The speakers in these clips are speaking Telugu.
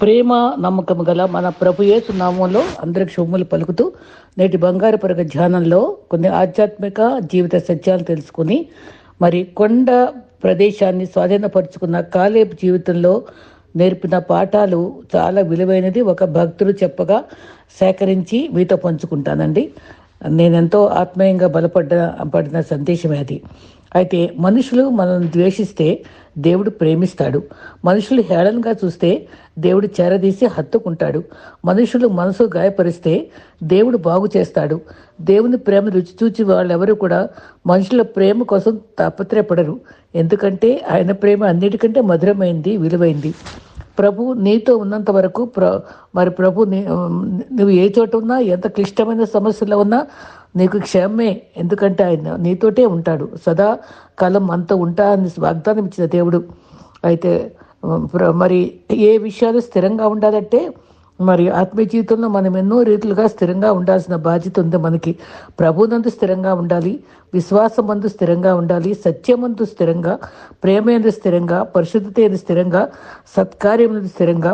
ప్రేమ నమ్మకం గల మన ప్రభు యేసు నామంలో అందరికి శుభములు పలుకుతూ నేటి బంగారు పరగ ధ్యానంలో కొన్ని ఆధ్యాత్మిక జీవిత సత్యాలు తెలుసుకుని మరి కొండ ప్రదేశాన్ని స్వాధీనపరుచుకున్న కాలేబ్ జీవితంలో నేర్పిన పాఠాలు చాలా విలువైనది. ఒక భక్తుడు చెప్పగా సేకరించి మీతో పంచుకుంటానండి. నేనెంతో ఆత్మీయంగా బలపడ్డ పడిన సందేశమే అది. అయితే మనుషులు మనల్ని ద్వేషిస్తే దేవుడు ప్రేమిస్తాడు. మనుషులు హేళనగా చూస్తే దేవుడు చేరదీసి హత్తుకుంటాడు. మనుషులు మనసు గాయపరిస్తే దేవుడు బాగు చేస్తాడు. దేవుని ప్రేమ రుచి చూచి వాళ్ళెవరూ కూడా మనుషుల ప్రేమ కోసం తాపత్రయపడరు. ఎందుకంటే ఆయన ప్రేమ అన్నిటికంటే మధురమైంది విలువైంది. ప్రభు నీతో ఉన్నంత వరకు ప్ర మరి ప్రభు నీ నువ్వు ఏ చోట ఉన్నా ఎంత క్లిష్టమైన సమస్యలో ఉన్నా నీకు క్షేమమే ఎందుకంటే ఆయన నీతోటే ఉంటాడు. సదా కాలం అంత ఉంటా అని వాగ్దానం ఇచ్చిన దేవుడు. అయితే ప్ర- మరి ఏ విషయాలు స్థిరంగా ఉండాలంటే మరి ఆత్మీయ జీవితంలో మనం ఎన్నో రీతులుగా స్థిరంగా ఉండాల్సిన బాధ్యత ఉంది మనకి. ప్రభునందు స్థిరంగా ఉండాలి విశ్వాసమందు స్థిరంగా ఉండాలి సత్యమందు స్థిరంగా ప్రేమయందు స్థిరంగా పరిశుద్ధత ఎందు స్థిరంగా సత్కార్యమునందు స్థిరంగా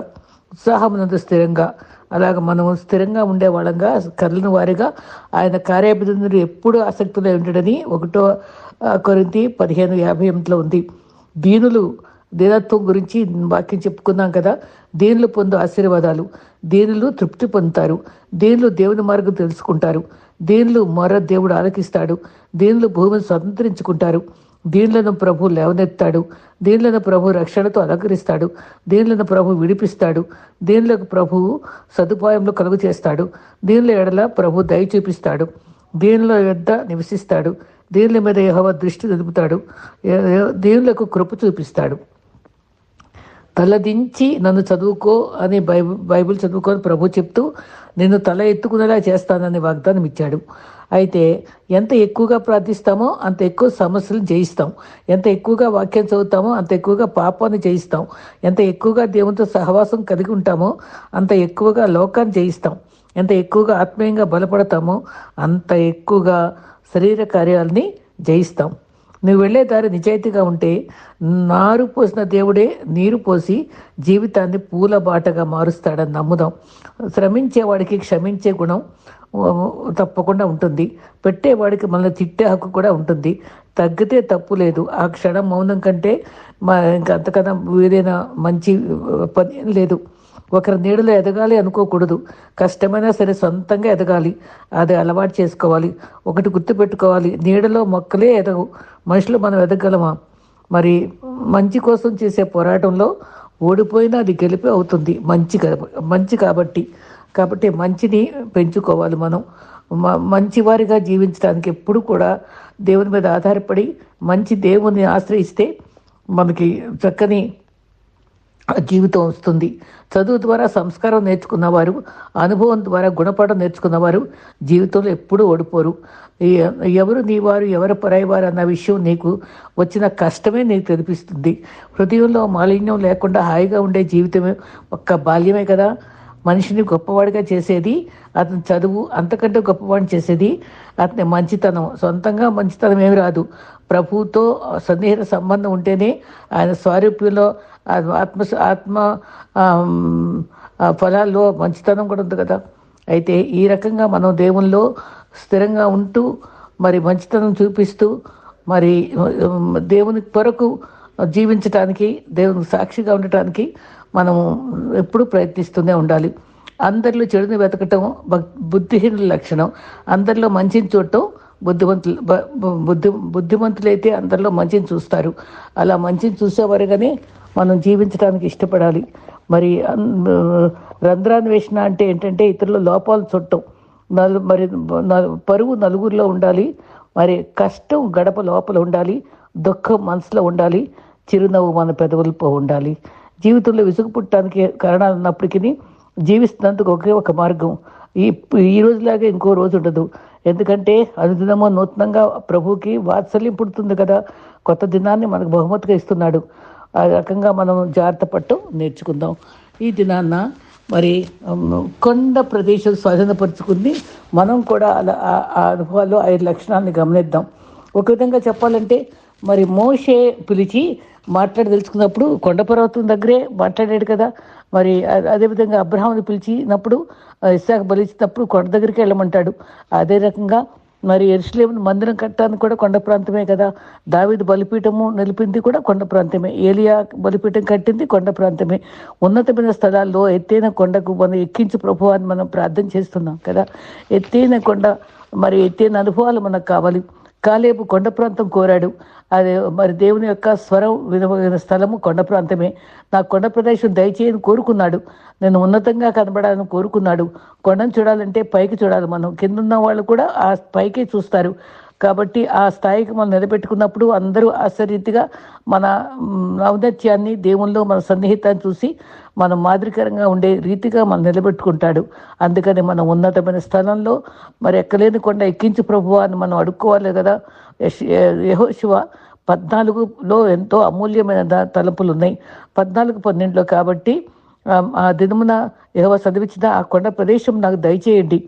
ఉత్సాహమునందు స్థిరంగా. అలాగ మనం స్థిరంగా ఉండే వాళ్ళంగా కర్లను వారిగా ఆయన కార్యాభిధులు ఎప్పుడు ఆసక్తిలో ఉండడని ఒకటో ఆ, పదిహేను యాభై ఎనిమిదిలో ఉంది. దీనులు దీనత్వం గురించి వాక్యం చెప్పుకున్నాం కదా దీనులు పొందు ఆశీర్వాదాలు? దీనిలో తృప్తి పొందుతారు? దీనిలో దేవుని మార్గం తెలుసుకుంటారు? దీనిలో మొర దేవుడు ఆలకిస్తాడు? దీనిలో భూమిని స్వతంత్రించుకుంటారు? దీనిలను ప్రభు లేవనెత్తాడు? దీనిలను ప్రభు రక్షణతో అలంకరిస్తాడు? దీనిలను ప్రభు విడిపిస్తాడు? దీనులకు ప్రభు సదుపాయంలో కలుగు చేస్తాడు? దీనిలో ఎడల ప్రభు దయ చూపిస్తాడు? దీనిలో యొద్ద నివసిస్తాడు? దీనుల మీద యహోవ దృష్టి నిలుపుతాడు? ఏ- కృప చూపిస్తాడు? తలదించి నన్ను చదువుకో అని బైబిల్ బైబిల్ చదువుకొని ప్రభు చెప్తూ నిన్ను తల ఎత్తుకునేలా చేస్తానని వాగ్దానం ఇచ్చాడు. అయితే ఎంత ఎక్కువగా ప్రార్థిస్తామో అంత ఎక్కువ సమస్యలు జయిస్తాం. ఎంత ఎక్కువగా వాక్యం చదువుతామో అంత ఎక్కువగా పాపాన్ని జయిస్తాం. ఎంత ఎక్కువగా దేవునితో సహవాసం కలిగి ఉంటామో అంత ఎక్కువగా లోకాన్ని జయిస్తాం. ఎంత ఎక్కువగా ఆత్మీయంగా బలపడతామో అంత ఎక్కువగా శరీర కార్యాలని జయిస్తాం. నువ్వు వెళ్ళే దారి నిజాయితీగా ఉంటే నారు పోసిన దేవుడే నీరు పోసి జీవితాన్ని పూల బాటగా మారుస్తాడని నమ్ముదాం. శ్రమించేవాడికి క్షమించే గుణం తప్పకుండా ఉంటుంది. పెట్టేవాడికి మనల్ని తిట్టే హక్కు కూడా ఉంటుంది. తగ్గితే తప్పు లేదు. ఆ క్షణం మౌనం కంటే మా ఇంకా అంతకన్నా ఏదైనా మంచి పని లేదు. ఒకరి నీడలో ఎదగాలి అనుకోకూడదు. కష్టమైనా సరే సొంతంగా ఎదగాలి. అది అలవాటు చేసుకోవాలి. ఒకటి గుర్తుపెట్టుకోవాలి. నీడలో మొక్కలే ఎదగవు. మనుషులు మనం ఎదగలమా? మరి మంచి కోసం చేసే పోరాటంలో ఓడిపోయినా అది గెలిపి అవుతుంది. మంచి మంచి కాబట్టి. కాబట్టి మంచిని పెంచుకోవాలి మనం. మ- మంచివారిగా జీవించడానికి ఎప్పుడు కూడా దేవుని మీద ఆధారపడి మంచి దేవుని ఆశ్రయిస్తే మనకి చక్కని జీవితం వస్తుంది. చదువు ద్వారా సంస్కారం నేర్చుకున్నవారు అనుభవం ద్వారా గుణపాఠం నేర్చుకున్నవారు జీవితంలో ఎప్పుడూ ఓడిపోరు. ఎవరు నీ వారు ఎవరు పరాయివారు అన్న విషయం నీకు వచ్చిన కష్టమే నీకు తెలిపిస్తుంది. హృదయంలో మాలిన్యం లేకుండా హాయిగా ఉండే జీవితమే ఒక్క బాల్యమే కదా. మనిషిని గొప్పవాడిగా చేసేది అతని చదువు అంతకంటే గొప్పవాడిని చేసేది అతని మంచితనం. సొంతంగా మంచితనం ఏమి రాదు. ప్రభువుతో సన్నిహిత సంబంధం ఉంటేనే ఆయన స్వారూప్యంలో ఆత్మ ఆత్మ ఫలాల్లో మంచితనం కూడా ఉంది కదా. అయితే ఈ రకంగా మనం దేవుల్లో స్థిరంగా ఉంటూ మరి మంచితనం చూపిస్తూ మరి దేవుని కొరకు జీవించటానికి దేవునికి సాక్షిగా ఉండటానికి మనం ఎప్పుడూ ప్రయత్నిస్తూనే ఉండాలి. అందరిలో చెడుని వెతకటం బుద్ధిహీనుల లక్షణం. అందరిలో మంచిని చూడటం బుద్ధిమంతులు బుద్ధి బుద్ధిమంతులైతే అందరిలో మంచిని చూస్తారు. అలా మంచిని చూసేవారుగానే మనం జీవించడానికి ఇష్టపడాలి. మరి అన్- రంధ్రాన్వేషణ అంటే ఏంటంటే ఇతరుల లోపాలు చుట్టం. నలు మరి పరువు నలుగురిలో ఉండాలి. మరి కష్టం గడప లోపల ఉండాలి. దుఃఖం మనసులో ఉండాలి. చిరునవ్వు మన పెదవులపో ఉండాలి. జీవితంలో విసుగు పుట్టడానికి కారణాలు ఉన్నప్పటికీ జీవిస్తున్నందుకు ఒకే ఒక మార్గం. ఈ ఈ రోజులాగే ఇంకో రోజు ఉండదు. ఎందుకంటే అనుదినమో నూతనంగా ప్రభువుకి వాత్సల్యం పుడుతుంది కదా. కొత్త దినాన్ని మనకు బహుమతిగా ఇస్తున్నాడు. ఆ రకంగా మనం జాగ్రత్త పట్టం నేర్చుకుందాం. ఈ దినాన్న మరి కొండ ప్రదేశం స్వాధీనపరుచుకుని మనం కూడా అలా ఆ- అనుభవాల్లో ఐదు లక్షణాలను గమనిద్దాం. ఒక విధంగా చెప్పాలంటే మరి మోషే పిలిచి మాట్లాడి తెలుసుకున్నప్పుడు కొండ పర్వతం దగ్గరే మాట్లాడాడు కదా. మరి అదేవిధంగా అబ్రహాంని పిలిచినప్పుడు ఇస్సాకు బలిచ్చినప్పుడు కొండ దగ్గరికి వెళ్ళమంటాడు. అదే రకంగా మరి ఎరుసలేమును మందిరం కట్టడానికి కూడా కొండ ప్రాంతమే కదా. దావీదు బలిపీఠము నిలిపింది కూడా కొండ ప్రాంతమే. ఏలియా బలిపీఠం కట్టింది కొండ ప్రాంతమే. ఉన్నతమైన స్థలాల్లో ఎత్తైన కొండకు మనం ఎక్కించి ప్రభువాన్ని మనం ప్రార్థన చేస్తున్నాం కదా. ఎత్తైన కొండ మరి ఎత్తైన అనుభవాలు మనకు కావాలి. కాలేపు కొండ ప్రాంతం కోరాడు. అది మరి దేవుని యొక్క స్వరం వినబడిన స్థలము కొండ ప్రాంతమే. నా కొండ ప్రదేశం దయచేయని కోరుకున్నాడు. నేను ఉన్నతంగా కనబడాలని కోరుకున్నాడు. కొండను చూడాలంటే పైకి చూడాలి మనం. కింద ఉన్న వాళ్ళు కూడా ఆ పైకే చూస్తారు. కాబట్టి ఆ స్థాయికి మనం నిలబెట్టుకున్నప్పుడు అందరూ ఆశ్చర్యరీతిగా మన ఔన్నత్యాన్ని దేవుల్లో మన సన్నిహితాన్ని చూసి మనం మాదిరికరంగా ఉండే రీతిగా మనం నిలబెట్టుకుంటాడు. అందుకని మనం ఉన్నతమైన స్థలంలో మరి ఎక్కలేని కొండ ఎక్కించి ప్రభు అని మనం అడుక్కోవాలి కదా. యహో శివ పద్నాలుగులో ఎంతో అమూల్యమైన తలుపులు ఉన్నాయి పద్నాలుగు పన్నెండులో కాబట్టి ఆ దినమున యెహోవా చదివించిన ఆ కొండ ప్రదేశం నాకు దయచేయండి.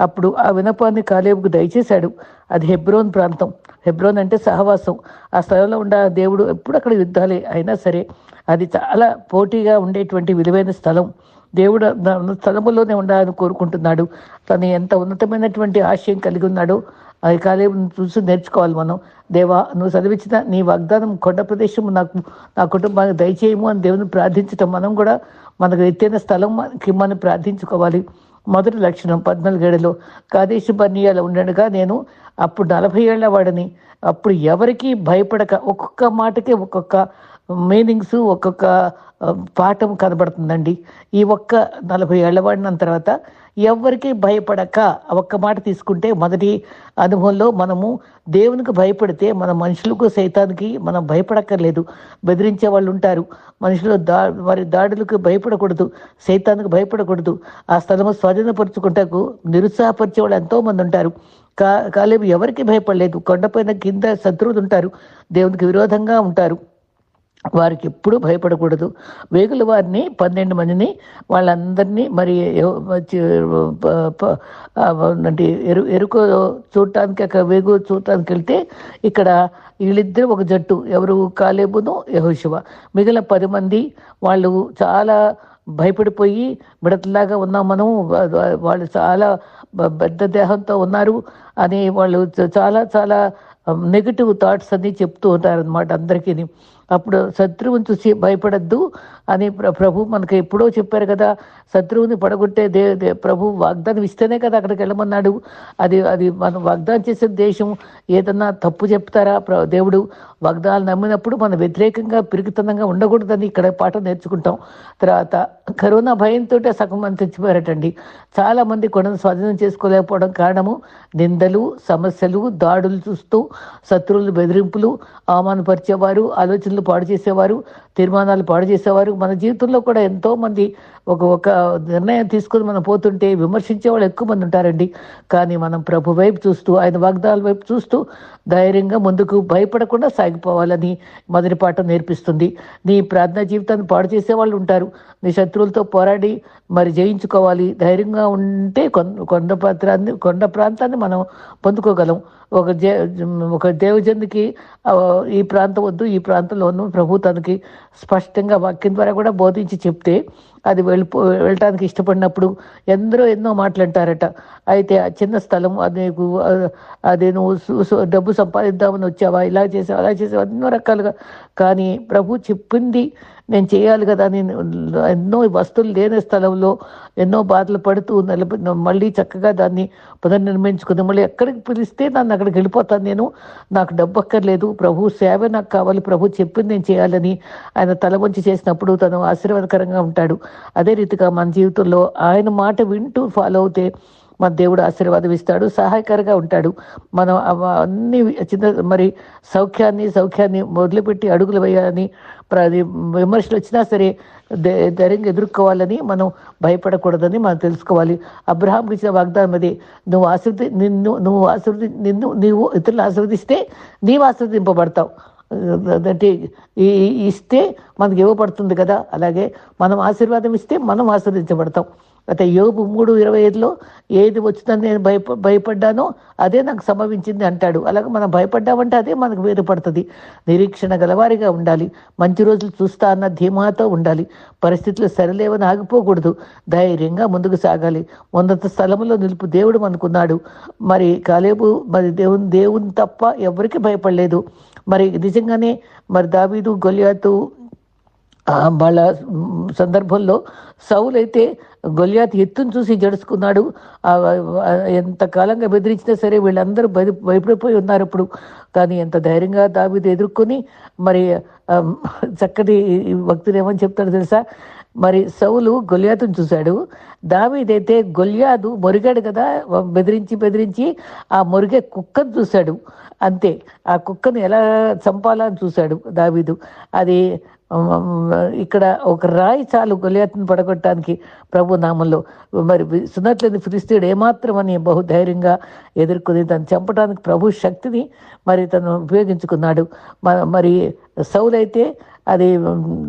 అప్పుడు ఆ వినపాన్ని కాలేబుకు దయచేశాడు. అది హెబ్రోన్ ప్రాంతం. హెబ్రోన్ అంటే సహవాసం. ఆ స్థలంలో ఉండే ఆ దేవుడు ఎప్పుడు అక్కడ యుద్ధాలే అయినా సరే అది చాలా పోటీగా ఉండేటువంటి విలువైన స్థలం. దేవుడు స్థలములోనే ఉండాలని కోరుకుంటున్నాడు. తను ఎంత ఉన్నతమైనటువంటి ఆశయం కలిగి ఉన్నాడో అది కాలేబుని చూసి నేర్చుకోవాలి మనం. దేవా నువ్వు చదివించిన నీ వాగ్దానం కొండ ప్రదేశం నాకు నా కుటుంబానికి దయచేయము అని దేవుని ప్రార్థించటం మనం కూడా మనకు ఎత్తైన స్థలం మనకి మనం ప్రార్థించుకోవాలి. మొదటి లక్షణం పద్నాలుగేళ్ళలో కాదేశ బర్నియాలో ఉండగా నేను అప్పుడు నలభై ఏళ్ళ వాడిని. అప్పుడు ఎవరికీ భయపడక ఒక్కొక్క మాటకి ఒక్కొక్క మీనింగ్స్ ఒక్కొక్క పాఠం కనబడుతుందండి. ఈ ఒక్క నలభై ఏళ్ళ వాడిన తర్వాత ఎవరికి భయపడక ఒక్క మాట తీసుకుంటే మొదటి అనుభవంలో మనము దేవునికి భయపడితే మన మనుషులకు సైతానికి మనం భయపడక్కర్లేదు. బెదిరించే వాళ్ళు ఉంటారు. మనుషులు దా వారి దాడులకు భయపడకూడదు. సైతానికి భయపడకూడదు. ఆ స్థలము స్వాధీనపరుచుకుంటకు నిరుత్సాహపరిచే వాళ్ళు ఎంతో మంది ఉంటారు. కా కాలేబు ఎవరికి భయపడలేదు. కొండపైన కింద శత్రువులు ఉంటారు. దేవునికి విరోధంగా ఉంటారు. వారికి ఎప్పుడూ భయపడకూడదు. వేగుల వారిని పన్నెండు మందిని వాళ్ళందరినీ మరి వచ్చి, అంటే ఎరు ఎరుకు చూడటానికి అక్కడ వేగు చూడటానికి వెళ్తే ఇక్కడ వీళ్ళిద్దరు ఒక జట్టు. ఎవరు? కాలేబును యహోశివ మిగిలిన పది మంది వాళ్ళు చాలా భయపడిపోయి మిడతలాగా ఉన్నాం మనం. వాళ్ళు చాలా పెద్ద దేహంతో ఉన్నారు అని వాళ్ళు చాలా చాలా నెగిటివ్ థాట్స్ అని చెప్తూ ఉంటారు అనమాట అందరికీ అప్పుడు శత్రువుని చూసి భయపడద్దు అని ప్రభు మనకి ఎప్పుడో చెప్పారు కదా శత్రువుని పడగొట్టే దే ప్రభు వాగ్దానం ఇస్తేనే కదా అక్కడికి వెళ్ళమన్నాడు. అది అది మనం వాగ్దానం చేసే దేశం ఏదన్నా తప్పు చెప్తారా? ప్ర- దేవుడు వాగ్దానాలు నమ్మినప్పుడు మనం వ్యతిరేకంగా పిరికితనంగా ఉండకూడదని ఇక్కడ పాఠం నేర్చుకుంటాం. తర్వాత కరోనా భయంతో సగం మంది చచ్చిపోయారటండి. చాలా మంది కొండను స్వాధీనం చేసుకోలేకపోవడం కారణము నిందలు సమస్యలు దాడులు చూస్తూ శత్రువులు బెదిరింపులు అవమానపరిచేవారు ఆలోచనలు పాడు చేసేవారు. తీర్మానాలు పాడు చేసేవారు. మన జీవితంలో కూడా ఎంతో మంది ఒక ఒక నిర్ణయం తీసుకొని మనం పోతుంటే విమర్శించే వాళ్ళు ఎక్కువ మంది ఉంటారండి. కానీ మనం ప్రభు వైపు చూస్తూ ఆయన వాగ్దాల వైపు చూస్తూ ధైర్యంగా ముందుకు భయపడకుండా సాగిపోవాలని మొదటి పాఠం నేర్పిస్తుంది. నీ ప్రార్థనా జీవితాన్ని పాడు చేసే వాళ్ళు ఉంటారు. నీ శత్రువులతో పోరాడి మరి జయించుకోవాలి. ధైర్యంగా ఉంటే కొండ పాత్రాన్ని కొండ ప్రాంతాన్ని మనం పొందుకోగలం. ఒక జే ఒక దేవజనుడికి ఈ ప్రాంతం వద్దు ఈ ప్రాంతంలోనూ ప్రభు తనకి స్పష్టంగా వాక్యం ద్వారా కూడా బోధించి చెప్తే అది వెళ్ళిపో వెళ్ళటానికి ఇష్టపడినప్పుడు ఎందరో ఎన్నో మాటలంటారట. అయితే ఆ చిన్న స్థలం అది నీకు అది నువ్వు డబ్బు సంపాదిద్దామని వచ్చావా? ఇలా చేసావు అలా చేసావు ఎన్నో రకాలుగా. కానీ ప్రభు చెప్పింది నేను చేయాలి కదా నేను ఎన్నో వస్తువులు లేని స్థలంలో ఎన్నో బాధలు పడుతూ నిలబ మళ్ళీ చక్కగా దాన్ని పునర్నిర్మించుకుని మళ్ళీ ఎక్కడికి పిలిస్తే నన్ను అక్కడికి వెళ్ళిపోతాను నేను. నాకు డబ్బు అక్కర్లేదు. ప్రభు సేవ నాకు కావాలి. ప్రభు చెప్పింది నేను చేయాలని ఆయన తల వంచి చేసినప్పుడు తను ఆశీర్వాదకరంగా ఉంటాడు. అదే రీతిగా మన జీవితంలో ఆయన మాట వింటూ ఫాలో అవుతే మన దేవుడు ఆశీర్వాదం ఇస్తాడు సహాయకరంగా ఉంటాడు. మనం అన్ని చిన్న మరి సౌఖ్యాన్ని సౌఖ్యాన్ని మొదలుపెట్టి అడుగులు వేయాలని ప్ర- విమర్శలు వచ్చినా సరే ధైర్యంగా ఎదుర్కోవాలని మనం భయపడకూడదని మనం తెలుసుకోవాలి. అబ్రహాంకి ఇచ్చిన వాగ్దానం అది నువ్వు ఆశీర్వది నిన్ను నువ్వు ఆశీర్వది నిన్ను నీవు ఇతరులు ఆశీర్వదిస్తే నీవు ఆశీర్వదింపబడతావు. అంటే ఇస్తే మనకి ఇవ్వబడుతుంది కదా. అలాగే మనం ఆశీర్వాదం ఇస్తే మనం ఆశీర్వదించబడతాం. అయితే యోబు మూడు ఇరవై ఐదులో ఏది వచ్చిందని నేను భయప భయపడ్డానో అదే నాకు సంభవించింది అంటాడు. అలాగే మనం భయపడ్డామంటే అదే మనకు వేరుపడుతుంది. నిరీక్షణ గలవారిగా ఉండాలి. మంచి రోజులు చూస్తా అన్న ధీమాతో ఉండాలి. పరిస్థితులు సరిలేవని ఆగిపోకూడదు. ధైర్యంగా ముందుకు సాగాలి. ఉన్నత స్థలంలో నిలుపు దేవుడు మనకున్నాడు. మరి కాలేబు మరి దేవుని దేవుని తప్ప ఎవరికి భయపడలేదు. మరి నిజంగానే మరి దావీదు గొలియాతు వాళ్ళ సందర్భంలో సౌలైతే గొలియాత్ ఎత్తును చూసి జడుచుకున్నాడు. ఎంతకాలంగా ఎంత కాలంగా బెదిరించినా సరే వీళ్ళందరూ భయ భయపడిపోయి ఉన్నారు ఇప్పుడు కానీ ఎంత ధైర్యంగా దాబీది ఎదుర్కొని మరి చక్కటి భక్తులు ఏమని చెప్తాడు తెలుసా? మరి సౌలు గొలియాతును చూశాడు. దావీదైతే గొలియాదు మొరిగాడు కదా బెదిరించి బెదిరించి ఆ మొరిగే కుక్కను చూశాడు. అంతే ఆ కుక్కను ఎలా చంపాలా అని చూశాడు దావీదు. అది ఇక్కడ ఒక రాయి చాలు గొలియాతును పడగొట్టడానికి ప్రభు నామంలో. మరి సున్నట్లేని ఫిలిస్తీయుడు ఏమాత్రం అని బహు ధైర్యంగా ఎదుర్కొని తను చంపడానికి ప్రభు శక్తిని మరి తను ఉపయోగించుకున్నాడు. మ- మరి సౌలైతే అది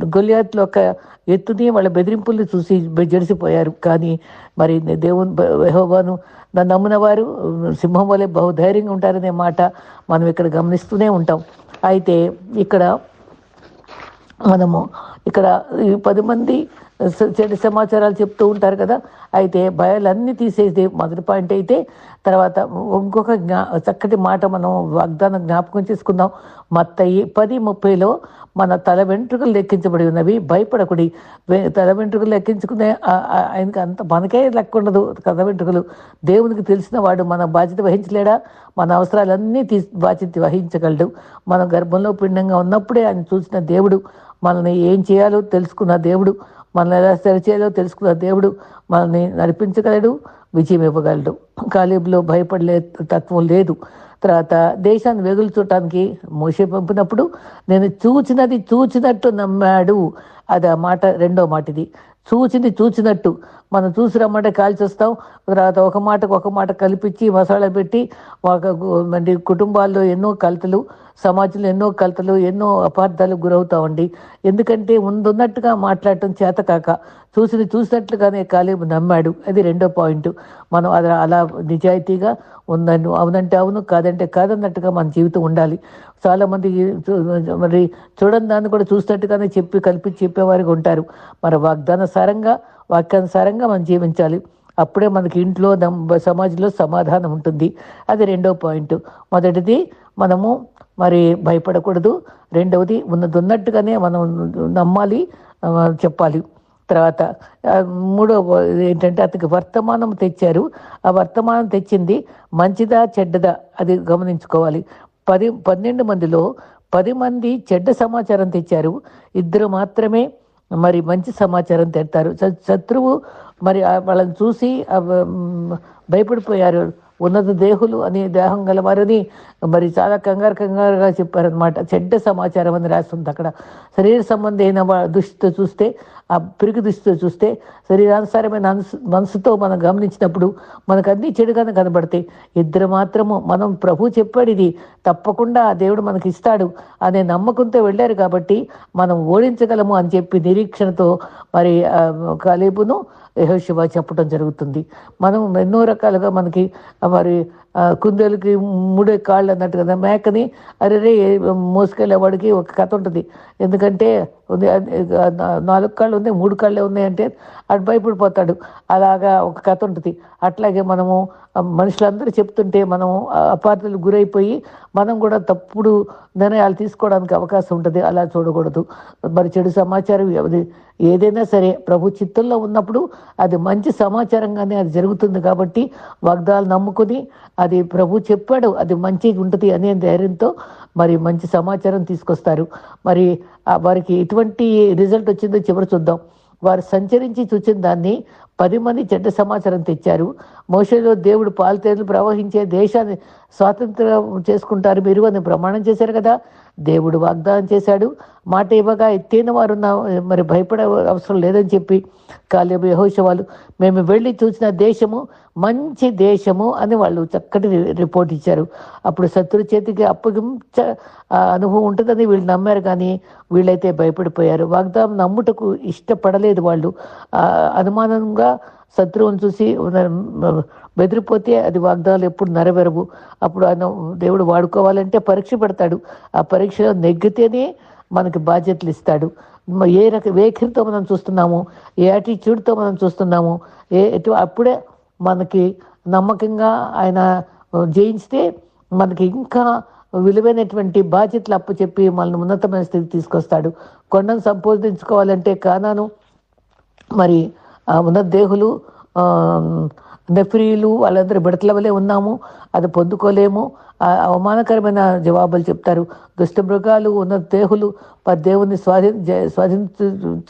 గొలియాత్లో ఒక ఎత్తుని వాళ్ళ బెదిరింపుల్ని చూసి జడిసిపోయారు. కానీ మరి దేవుని బ- నన్ను నమ్మిన వారు సింహం వలె బహు ధైర్యంగా ఉంటారనే మాట మనం ఇక్కడ గమనిస్తూనే ఉంటాం. అయితే ఇక్కడ మనము ఇక్కడ ఈ పది మంది చెడు సమాచారాలు చెప్తూ ఉంటారు కదా. అయితే భయాలన్నీ తీసేది మొదటి పాయింట్ అయితే తర్వాత ఇంకొక జ్ఞా చక్కటి మాట మనం వాగ్దానం జ్ఞాపకం చేసుకుందాం. మత్తయి పది ముప్పైలో మన తల వెంట్రుకలు లెక్కించబడి ఉన్నవి భయపడకుడి. తల వెంట్రుకలు లెక్కించుకునే ఆయనకి అంత మనకే లెక్క ఉండదు తల వెంట్రుకలు. దేవునికి తెలిసిన వాడు మన బాధ్యత వహించలేడా? మన అవసరాలన్నీ తీ బాధ్యత వహించగలడు. మన గర్భంలో పిండంగా ఉన్నప్పుడే ఆయన చూసిన దేవుడు మనల్ని ఏం చేయాలో తెలుసుకున్న దేవుడు. మనల్ని ఎలా సరిచేయాలో తెలుసుకున్న దేవుడు మనల్ని నడిపించగలడు విజయం ఇవ్వగలడు. కాలేబులో భయపడలే తత్వం లేదు. తర్వాత దేశాన్ని వెగులు చూడటానికి మోసే పంపినప్పుడు నేను చూచినది చూచినట్టు నమ్మాడు. అది ఆ మాట రెండో మాట ఇది చూచింది చూచినట్టు మనం చూసి రమ్మంటే కాల్చేస్తాం తర్వాత ఒక మాటకు ఒక మాట కల్పించి మసాలా పెట్టి ఒక మరి కుటుంబాల్లో ఎన్నో కలతలు సమాజంలో ఎన్నో కలతలు ఎన్నో అపార్థాలకు గురవుతామండి ఎందుకంటే ముందున్నట్టుగా మాట్లాడటం చేత కాక చూసింది చూసినట్లుగానే కాలి నమ్మాడు. అది రెండో పాయింట్. మనం అది అలా నిజాయితీగా ఉందని అవునంటే అవును కాదంటే కాదన్నట్టుగా మన జీవితం ఉండాలి. చాలా మంది మరి చూడని దాన్ని కూడా చూసినట్టుగానే చెప్పి కల్పించి చెప్పేవారికి ఉంటారు. మరి వాగ్దానసారంగా వాక్యానుసారంగా మనం జీవించాలి. అప్పుడే మనకి ఇంట్లో సమాజంలో సమాధానం ఉంటుంది. అది రెండో పాయింట్. మొదటిది మనము మరి భయపడకూడదు. రెండవది ఉన్నది ఉన్నట్టుగానే మనం నమ్మాలి చెప్పాలి. తర్వాత మూడో ఏంటంటే అతనికి వర్తమానం తెచ్చారు. ఆ వర్తమానం తెచ్చింది మంచిదా చెడ్డదా అది గమనించుకోవాలి. పది పన్నెండు మందిలో పది మంది చెడ్డ సమాచారం తెచ్చారు. ఇద్దరు మాత్రమే మరి మంచి సమాచారం తెస్తారు. శత్రువు మరి వాళ్ళని చూసి భయపడిపోయారు. ఉన్నత దేహులు అని దేహం గలవారని మరి చాలా కంగారు కంగారుగా చెప్పారనమాట చెడ్డ సమాచారం అని రాస్తుంది అక్కడ. శరీర సంబంధమైన దృష్టితో చూస్తే ఆ పిరికి దృష్టితో చూస్తే శరీరానుసారమైన మనసుతో మనం గమనించినప్పుడు మనకు అన్ని చెడుగానే కనబడతాయి. ఇద్దరు మాత్రము మనం ప్రభు చెప్పాడు ఇది తప్పకుండా ఆ దేవుడు మనకి ఇస్తాడు అనే నమ్మకంతో వెళ్ళారు కాబట్టి మనం ఓడించగలము అని చెప్పి నిరీక్షణతో మరి ఆ, యహోశివ చెప్పడం జరుగుతుంది. మనం ఎన్నో రకాలుగా మనకి మరి కుందేలుకి మూడే కాళ్ళు అన్నట్టు కదా మేకని అరే మోసుకెళ్ళే మోసుకెళ్ళేవాడికి ఒక కథ ఉంటుంది. ఎందుకంటే నాలుగు కాళ్ళు ఉన్నాయి మూడు కాళ్ళే ఉన్నాయంటే అటు భయపడిపోతాడు. అలాగా ఒక కథ ఉంటుంది. అట్లాగే మనము మనుషులందరూ చెప్తుంటే మనం అపార్థలు గురైపోయి మనం కూడా తప్పుడు నిర్ణయాలు తీసుకోవడానికి అవకాశం ఉంటుంది. అలా చూడకూడదు. మరి చెడు సమాచారం అది ఏదైనా సరే ప్రభు చిత్తంలో ఉన్నప్పుడు అది మంచి సమాచారంగానే అది జరుగుతుంది కాబట్టి వాగ్దాలు నమ్ముకుని అది ప్రభు చెప్పాడు అది మంచిగా ఉంటుంది అనే ధైర్యంతో మరి మంచి సమాచారం తీసుకొస్తారు. మరి వారికి ఎటువంటి రిజల్ట్ వచ్చిందో చివరి చూద్దాం. వారు సంచరించి చూచిన దాన్ని పది చెడ్డ సమాచారం తెచ్చారు. మోషలో దేవుడు పాలతేరులు ప్రవహించే దేశాన్ని స్వాతంత్రం చేసుకుంటారు మీరు అని ప్రమాణం చేశారు కదా. దేవుడు వాగ్దానం చేశాడు. మాట ఇవ్వగా ఎత్తైన వారు మరి భయపడే అవసరం లేదని చెప్పి కాలేబు వాళ్ళు మేము వెళ్ళి చూసిన దేశము మంచి దేశము అని వాళ్ళు చక్కటి రి- రిపోర్ట్ ఇచ్చారు. అప్పుడు శత్రు చేతికి అప్పగించ అనుభవం ఉంటుందని వీళ్ళు నమ్మారు కానీ వీళ్ళైతే భయపడిపోయారు. వాగ్దానం నమ్ముటకు ఇష్టపడలేదు వాళ్ళు. అనుమానంగా శత్రువుని చూసి బెదిరిపోతే అది వాగ్దానాలు ఎప్పుడు నెరవేరవు. అప్పుడు ఆయన దేవుడు వాడుకోవాలంటే పరీక్ష పెడతాడు. ఆ పరీక్షలో నెగ్గితేనే మనకి బాధ్యతలు ఇస్తాడు. ఏ రక వేఖరితో మనం చూస్తున్నాము ఏ యాటిట్యూడ్తో మనం చూస్తున్నాము ఏ ఎటు అప్పుడే మనకి నమ్మకంగా ఆయన జయించితే మనకి ఇంకా విలువైనటువంటి బాధ్యతలు అప్పు చెప్పి మనల్ని ఉన్నతమైన స్థితికి తీసుకొస్తాడు. కొండను సంపోదించుకోవాలంటే కానాను మరి ఆ దేహులు నెఫ్రీలు వాళ్ళందరూ బిడతల వలె ఉన్నాము అది పొందుకోలేము. అవమానకరమైన జవాబులు చెప్తారు. దుష్ట మృగాలు ఉన్న దేహులు దేవుని స్వాధీన జ- స్వాధీన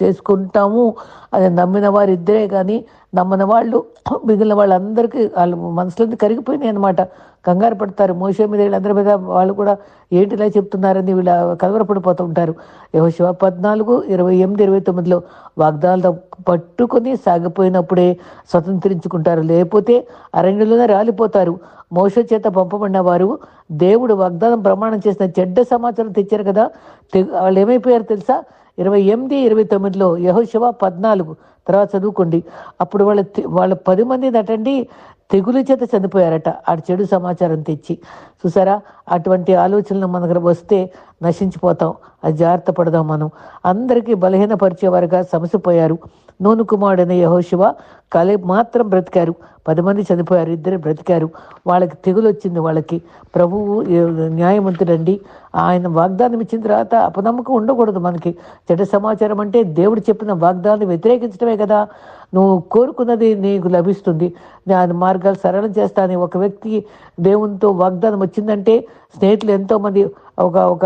చేసుకుంటాము అది నమ్మిన వారు ఇద్దరే కానీ నమ్మని వాళ్ళు మిగిలిన వాళ్ళందరికీ వాళ్ళ మనసులన్నీ కరిగిపోయినాయి అనమాట కంగారు పడతారు. మోసే మీద వీళ్ళందరి మీద వాళ్ళు కూడా ఏంటిలా చెప్తున్నారని వీళ్ళ కలవరపడిపోతూ ఉంటారు. యహోశివ పద్నాలుగు ఇరవై ఎనిమిది ఇరవై తొమ్మిదిలో వాగ్దాలతో పట్టుకొని సాగిపోయినప్పుడే స్వతంత్రించుకుంటారు. లేకపోతే అరణ్యంలోనే రాలిపోతారు. మోస చేత పంపబడిన వారు దేవుడు వాగ్దానం ప్రమాణం చేసిన చెడ్డ సమాచారం తెచ్చారు కదా. తె- వాళ్ళు ఏమైపోయారు తెలుసా? ఇరవై ఎనిమిది ఇరవై తొమ్మిదిలో యహోశివ పద్నాలుగు తర్వాత చదువుకోండి. అప్పుడు వాళ్ళ వాళ్ళ పది మంది నటండి. తెగులు చేత చనిపోయారట. ఆ చెడు సమాచారం తెచ్చి. చూసారా? అటువంటి ఆలోచనలు మన దగ్గర వస్తే నశించిపోతాం. అది జాగ్రత్త పడదాం మనం. అందరికీ బలహీనపరిచేవారుగా సమసిపోయారు. నూను కుమారుడైన యహోశివ కాలేబ్ మాత్రం బ్రతికారు. పది మంది చనిపోయారు ఇద్దరు బ్రతికారు. వాళ్ళకి తెగులు వచ్చింది వాళ్ళకి. ప్రభువు ఏ- న్యాయవంతుడండి ఆయన వాగ్దానం ఇచ్చిన తర్వాత అపనమ్మకం ఉండకూడదు మనకి. చెడ్డ సమాచారం అంటే దేవుడు చెప్పిన వాగ్దానాన్ని వ్యతిరేకించడమే కదా. నువ్వు కోరుకున్నది నీకు లభిస్తుంది. దాని మార్గాలు సరళం చేస్తాను. ఒక వ్యక్తి దేవునితో వాగ్దానం వచ్చిందంటే స్నేహితులు ఎంతోమంది ఒక ఒక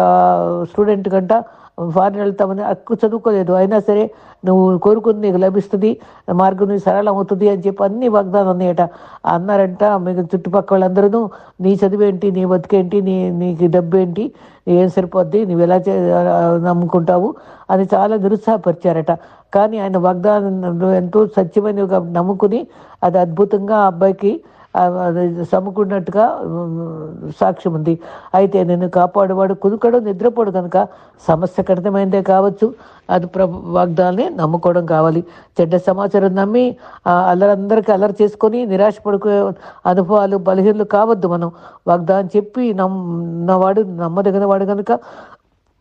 స్టూడెంట్ కంట ఫారెన్ వెళ్తామని అక్కు చదువుకోలేదు. అయినా సరే నువ్వు కోరుకుంది నీకు లభిస్తుంది మార్గం నీకు సరళం అవుతుంది అని చెప్పి అన్ని వాగ్దానం ఉన్నాయట. అన్నారంట మీకు చుట్టుపక్కల వాళ్ళందరూ నీ చదివేంటి నీ బతికేంటి నీ నీకు డబ్బు ఏంటి ఏం సరిపోద్ది నువ్వు ఎలా చే నమ్ముకుంటావు అని చాలా నిరుత్సాహపరిచారట. కానీ ఆయన వాగ్దానం ఎంతో సత్యమైనవి నమ్ముకుని అది అద్భుతంగా ఆ అబ్బాయికి సమకూడినట్టుగా సాక్ష్యం ఉంది. అయితే నిన్ను కాపాడేవాడు కుదుకడు నిద్రపోడు కనుక సమస్య కఠినమైనదే కావచ్చు. అది ప్రభు వాగ్దాన్ని నమ్ముకోవడం కావాలి. చెడ్డ సమాచారం నమ్మి ఆ, అల్లరందరికీ అల్లరి చేసుకొని నిరాశ పడుకునే అనుభవాలు బలహీనలు కావద్దు మనం. వాగ్దానం చెప్పి నమ్మవాడు నమ్మదగిన వాడు కనుక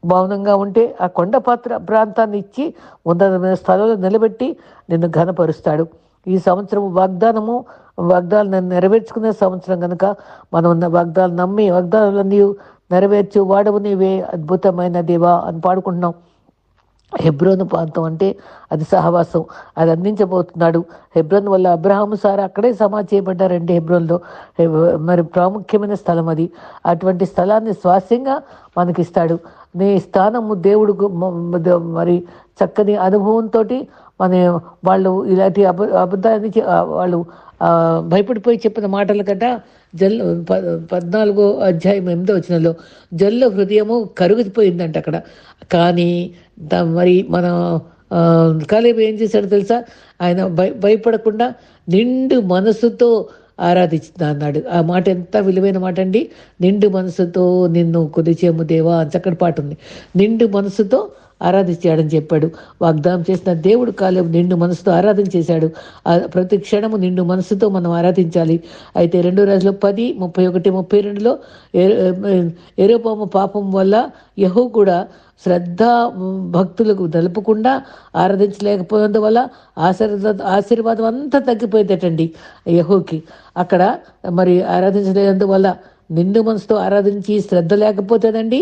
మౌనంగా ఉంటే ఆ కొండ పాత్ర ప్రాంతాన్ని ఇచ్చి ఉన్నతమైన స్థలంలో నిలబెట్టి నిన్ను ఘనపరుస్తాడు. ఈ సంవత్సరం వాగ్దానము వాగ్దాలను నెరవేర్చుకునే సంవత్సరం కనుక మనం ఉన్న నమ్మి వాగ్దాలన్నీ నెరవేర్చు వాడవు నీవే అద్భుతమైన దేవా అని పాడుకుంటున్నాం. హెబ్రోను ప్రాంతం అంటే అది సహవాసం అది అందించబోతున్నాడు. హెబ్రోన్ వల్ల అబ్రహాము సార్ అక్కడే సమా చేయబడ్డారండి హెబ్రోన్లో. మరి ప్రాముఖ్యమైన స్థలం అది. అటువంటి స్థలాన్ని స్వాస్యంగా మనకిస్తాడు. నీ స్థానము దేవుడు మరి చక్కని అనుభవంతో మన వాళ్ళు ఇలాంటి అబ అబద్ధానికి వాళ్ళు భయపడిపోయి చెప్పిన మాటల కట జల్ పద్నాలుగో అధ్యాయం ఎనిమిదో వచ్చినలో జల్ల హృదయము కరుగుపోయిందంట అక్కడ. కానీ మరి మన కాలేబు ఏం చేశాడు తెలుసా? ఆయన భయ భయపడకుండా నిండు మనసుతో ఆరాధించింది అన్నాడు ఆ మాట ఎంత విలువైన మాట అండి? నిండు మనసుతో నిన్ను కొలిచేము దేవా అని చక్కటి పాట ఉంది. నిండు మనసుతో ఆరాధించాడని చెప్పాడు. వాగ్దానం చేసిన దేవుడు కాలేవు నిండు మనసుతో ఆరాధన చేశాడు. ప్రతి క్షణము నిండు మనసుతో మనం ఆరాధించాలి. అయితే రెండు రోజులు పది ముప్పై ఒకటి ముప్పై రెండులో ఎరోపాము పాపం వల్ల యహో కూడా శ్రద్ధ భక్తులకు తెలుపకుండా ఆరాధించలేకపోయినందువల్ల ఆశీర్వాద ఆశీర్వాదం అంతా తగ్గిపోయిందటండి యహోకి. అక్కడ మరి ఆరాధించలేనందువల్ల నిండు మనసుతో ఆరాధించి శ్రద్ధ లేకపోతేనండి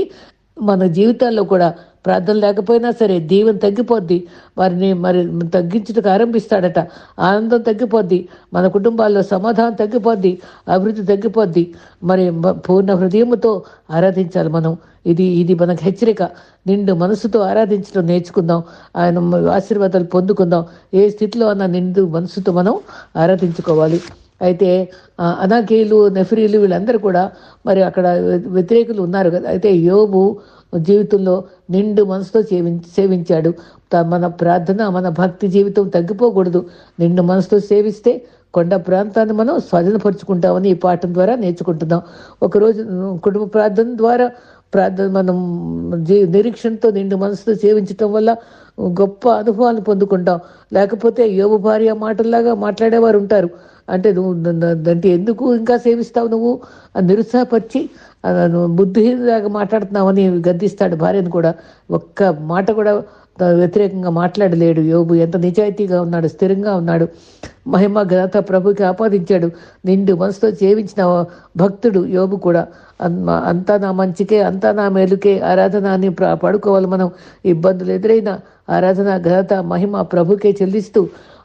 మన జీవితాల్లో కూడా ప్రార్థన లేకపోయినా సరే దీవెన తగ్గిపోద్ది. వారిని మరి తగ్గించుటకు ఆరంభిస్తాడట. ఆనందం తగ్గిపోద్ది. మన కుటుంబాల్లో సమాధానం తగ్గిపోద్ది. అభివృద్ధి తగ్గిపోద్ది. మరి పూర్ణ హృదయముతో ఆరాధించాలి మనం. ఇది ఇది మనకు హెచ్చరిక. నిండు మనసుతో ఆరాధించడం నేర్చుకుందాం. ఆయన ఆశీర్వాదాలు పొందుకుందాం. ఏ స్థితిలో అన్న నిండు మనసుతో మనం ఆరాధించుకోవాలి. అయితే ఆ, నెఫ్రీలు వీళ్ళందరూ కూడా మరి అక్కడ వ్యతిరేకులు ఉన్నారు కదా. అయితే యోబు జీవితంలో నిండు మనసుతో సేవి సేవించాడు. మన ప్రార్థన మన భక్తి జీవితం తగ్గిపోకూడదు. నిండు మనసుతో సేవిస్తే కొండ ప్రాంతాన్ని మనం స్వాధీనపరుచుకుంటామని ఈ పాఠం ద్వారా నేర్చుకుంటున్నాం. ఒకరోజు కుటుంబ ప్రార్థన ద్వారా ప్రార్థన మనం జీ నిరీక్షణతో నిండు మనసుతో సేవించటం వల్ల గొప్ప అనుభవాన్ని పొందుకుంటాం. లేకపోతే యోగు భార్య మాటల్లాగా మాట్లాడేవారు ఉంటారు అంటే నువ్వు అంటే ఎందుకు ఇంకా సేవిస్తావు నువ్వు? అని నిరుత్సాహపరిచి ఆ, బుద్ధిహీనలాగా మాట్లాడుతున్నావని గద్దిస్తాడు భార్యను కూడా. ఒక్క మాట కూడా వ్యతిరేకంగా మాట్లాడలేడు యోబు. ఎంత నిజాయితీగా ఉన్నాడు స్థిరంగా ఉన్నాడు. మహిమ ఘనత ప్రభుకి ఆపాదించాడు. నిండు మనసుతో సేవించిన భక్తుడు యోబు కూడా. అంతా నా మంచికే అంతా నా మేలుకే. ఆరాధన అని పడుకోవాలి మనం. ఇబ్బందులు ఎదురైన ఆరాధన ఘనత మహిమ ప్రభుకే చెల్లిస్తూ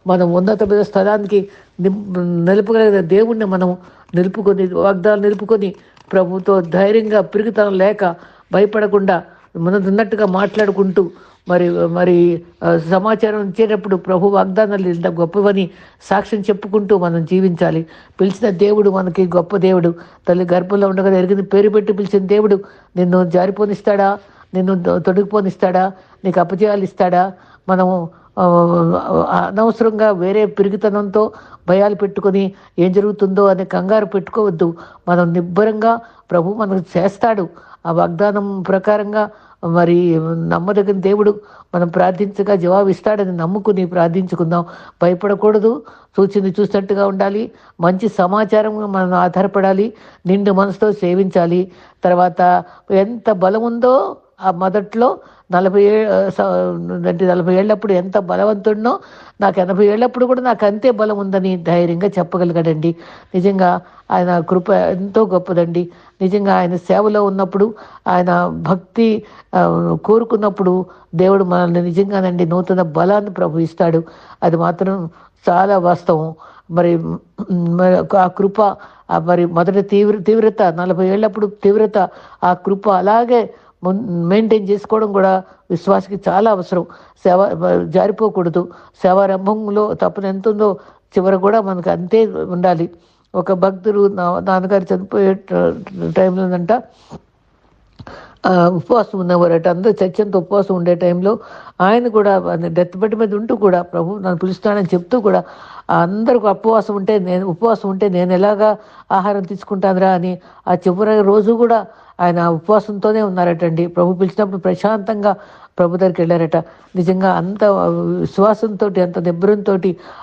మనం ఉన్నతమైన స్థలానికి నిం- దేవుణ్ణి మనం నిలుపుకొని వాగ్దాలు నిలుపుకొని ప్రభుతో ధైర్యంగా పిరుగుతనం లేక భయపడకుండా మనదున్నట్టుగా మాట్లాడుకుంటూ మరి మరి సమాచారం ఇచ్చేటప్పుడు ప్రభు వాగ్దానాలు ఇంత గొప్పవని సాక్ష్యం చెప్పుకుంటూ మనం జీవించాలి. పిలిచిన దేవుడు మనకి గొప్ప దేవుడు. తల్లి గర్భంలో ఉండగా ఎరిగిన పేరు పెట్టి పిలిచిన దేవుడు నిన్ను జారిపోనిస్తాడా? నిన్ను తొడుగుపోనిస్తాడా? నీకు అపజయాలు ఇస్తాడా? మనము అనవసరంగా వేరే పిరిగితనంతో భయాలు పెట్టుకొని ఏం జరుగుతుందో అనే కంగారు పెట్టుకోవద్దు. మనం నిబ్బరంగా ప్రభు మనకు చేస్తాడు. ఆ వాగ్దానం ప్రకారంగా మరి నమ్మదగిన దేవుడు మనం ప్రార్థించగా జవాబు ఇస్తాడని నమ్ముకుని ప్రార్థించుకుందాం. భయపడకూడదు. సూచన చూసినట్టుగా ఉండాలి. మంచి సమాచారం మనం ఆధారపడాలి. నిండు మనసుతో సేవించాలి. తర్వాత ఎంత బలం ఉందో ఆ మొదట్లో నలభై ఏ అంటే నలభై ఏళ్ళప్పుడు ఎంత బలవంతుడినో నాకు ఎనభై ఏళ్ళప్పుడు కూడా నాకు అంతే బలం ఉందని ధైర్యంగా చెప్పగలిగాడండి. నిజంగా ఆయన కృప ఎంతో గొప్పదండి. నిజంగా ఆయన సేవలో ఉన్నప్పుడు ఆయన భక్తి కోరుకున్నప్పుడు దేవుడు మనల్ని నిజంగానండి నూతన బలాన్ని ప్రభు ఇస్తాడు. అది మాత్రం చాలా వాస్తవం. మరి మరి ఆ కృప ఆ మరి మొదటి తీవ్ర తీవ్రత నలభై ఏళ్ళప్పుడు తీవ్రత ఆ కృప అలాగే మెయింటైన్ చేసుకోవడం కూడా విశ్వాసకి చాలా అవసరం. సేవ జారిపోకూడదు. సేవారంభంలో తప్పన ఎంత ఉందో చివర కూడా మనకు అంతే ఉండాలి. ఒక భక్తుడు నా నాన్నగారు చనిపోయే టైంలోనంట అంట ఉపవాసం ఉన్నవారట. అందరూ చర్చంతో ఉపవాసం ఉండే టైంలో ఆయన కూడా డెత్ బెడ్ మీద ఉంటూ కూడా ప్రభు నన్ను పిలుస్తానని చెప్తూ కూడా అందరికి ఉపవాసం ఉంటే నేను ఉపవాసం ఉంటే నేను ఎలాగా ఆహారం తీసుకుంటానురా అని ఆ చివరి రోజు కూడా ఆయన ఉపవాసంతోనే ఉన్నారటండి. ప్రభు పిలిచినప్పుడు ప్రశాంతంగా ప్రభు దగ్గరికి వెళ్ళారట. నిజంగా అంత విశ్వాసంతో అంత నిబ్బరంతో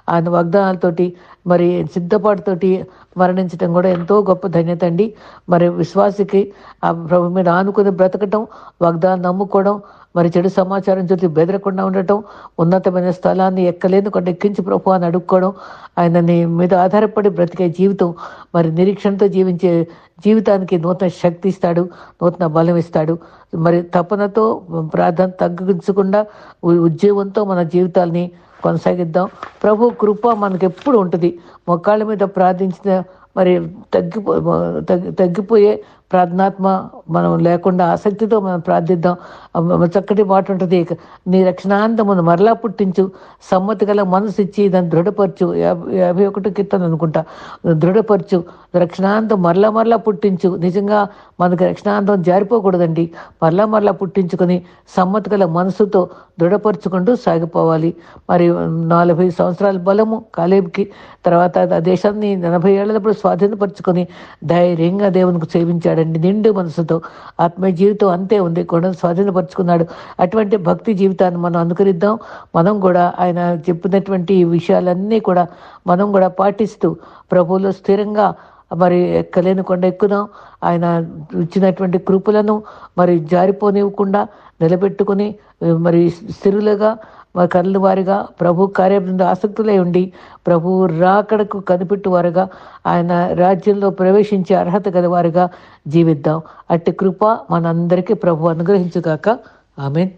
ఆయన వాగ్దానాలతోటి మరి సిద్ధపాటుతోటి మరణించడం కూడా ఎంతో గొప్ప ధన్యత అండి. మరి విశ్వాసికి ఆ ప్రభు మీద ఆనుకుని బ్రతకటం వాగ్దానం నమ్ముకోవడం మరి చెడు సమాచారం చూసి బెదరకుండా ఉండటం ఉన్నతమైన స్థలాన్ని ఎక్కలేని కొండ ఎక్కించి ప్రభు అని అడుక్కోవడం ఆయనని మీద ఆధారపడి బ్రతికే జీవితం మరి నిరీక్షణతో జీవించే జీవితానికి నూతన శక్తి ఇస్తాడు నూతన బలం ఇస్తాడు. మరి తపనతో ప్రార్థన తగ్గించకుండా ఉద్యోగంతో మన జీవితాల్ని కొనసాగిద్దాం. ప్రభు కృప మనకు ఎప్పుడు ఉంటుంది. మొక్కాళ్ళ మీద ప్రార్థించిన మరి తగ్గిపో తగ్గి తగ్గిపోయే ప్రార్థనాత్మ మనం లేకుండా ఆసక్తితో మనం ప్రార్థిద్దాం. చక్కటి మాట ఉంటుంది. నీ రక్షణాంతమును మరలా పుట్టించు. సమ్మతి గల మనసు ఇచ్చి దాన్ని దృఢపరచు. యాభై యాభై ఒకటి కీర్తన అనుకుంటా. దృఢపరచు. రక్షణాంతం మరలా మరలా పుట్టించు. నిజంగా మనకు రక్షణాంతం జారిపోకూడదండి. మరలా మరలా పుట్టించుకొని సమ్మతి గల మనసుతో దృఢపరుచుకుంటూ సాగిపోవాలి. మరి నలభై సంవత్సరాల బలము కాలేబుకి తర్వాత ఆ దేశాన్ని ఎనభై ఏళ్ళప్పుడు స్వాధీనపరుచుకొని ధైర్యంగా దేవునికి సేవించాడండి నిండు మనసుతో ఆత్మీయ జీవితం అంతే ఉంది. కూడా స్వాధీనపరుచుకున్నాడు. అటువంటి భక్తి జీవితాన్ని మనం అనుకరిద్దాం. మనం కూడా ఆయన చెప్పినటువంటి ఈ విషయాలన్నీ కూడా మనం కూడా పాటిస్తూ ప్రభువులో స్థిరంగా మరి ఎక్కలేని కొండ ఎక్కుదాం. ఆయన ఇచ్చినటువంటి కృపలను మరి జారిపోనివ్వకుండా నిలబెట్టుకుని మరి స్థిరులుగా మరి కళ్ళు వారిగా ప్రభు కార్యం ఆసక్తులై ఉండి ప్రభు రాకడకు కనిపెట్టువారుగా ఆయన రాజ్యంలో ప్రవేశించే అర్హత గలవారుగా జీవిద్దాం. అట్టి కృప మనందరికీ ప్రభు అనుగ్రహించుగాక. ఆమెన్.